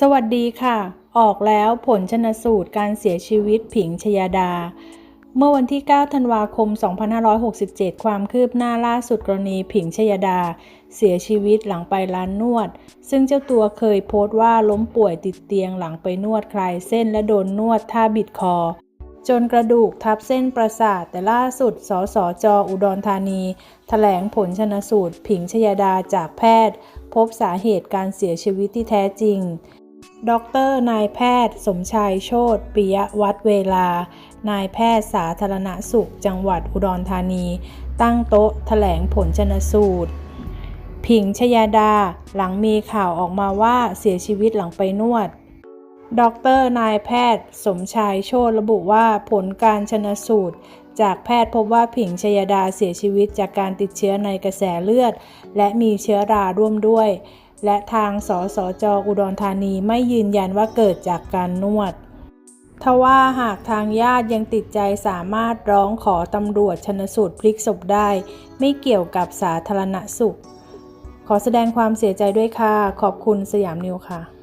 สวัสดีค่ะ ออกแล้วผลชนสูตรการเสียชีวิตผิงชยาดา เมื่อวันที่ 9 ธันวาคม 2567 ความคืบหน้าล่าสุดกรณีผิงชยาดา เสียชีวิตหลังไปร้านนวด ซึ่งเจ้าตัวเคยโพสต์ว่าล้มป่วยติดเตียงหลังไปนวดคลายเส้นและโดนนวดท่าบิดคอ จนกระดูกทับเส้นประสาทแต่ล่าสุด สสจ อุดรธานีแถลงผลชนสูตรผิงชยาดาจากแพทย์ พบสาเหตุการเสียชีวิตที่แท้จริง ดรนายแพทย์ สมชายโชตปิยวัฒเวลา นายแพทย์สาธารณสุข จังหวัดอุดรธานี ตั้งโต๊ะแถลงผลชนสูตร ผิงชยาดา หลังมีข่าวออกมาว่าเสียชีวิตหลังไปนวด ดรนายแพทย์ สมชายโชตระบุว่าผลการชนสูตร จากแพทย์พบว่าผิงชยาดาเสียชีวิตจากการติดเชื้อในกระแสเลือด และมีเชื้อราร่วมด้วย และทางสสจอุดรธานีไม่ยืนยันว่าเกิดจากการนวด ทว่าหากทางญาติยังติดใจสามารถร้องขอตำรวจชนสูตรพลิกศพได้ ไม่เกี่ยวกับสาธารณสุข ขอแสดงความเสียใจด้วยค่ะ ขอบคุณสยามนิวค่ะ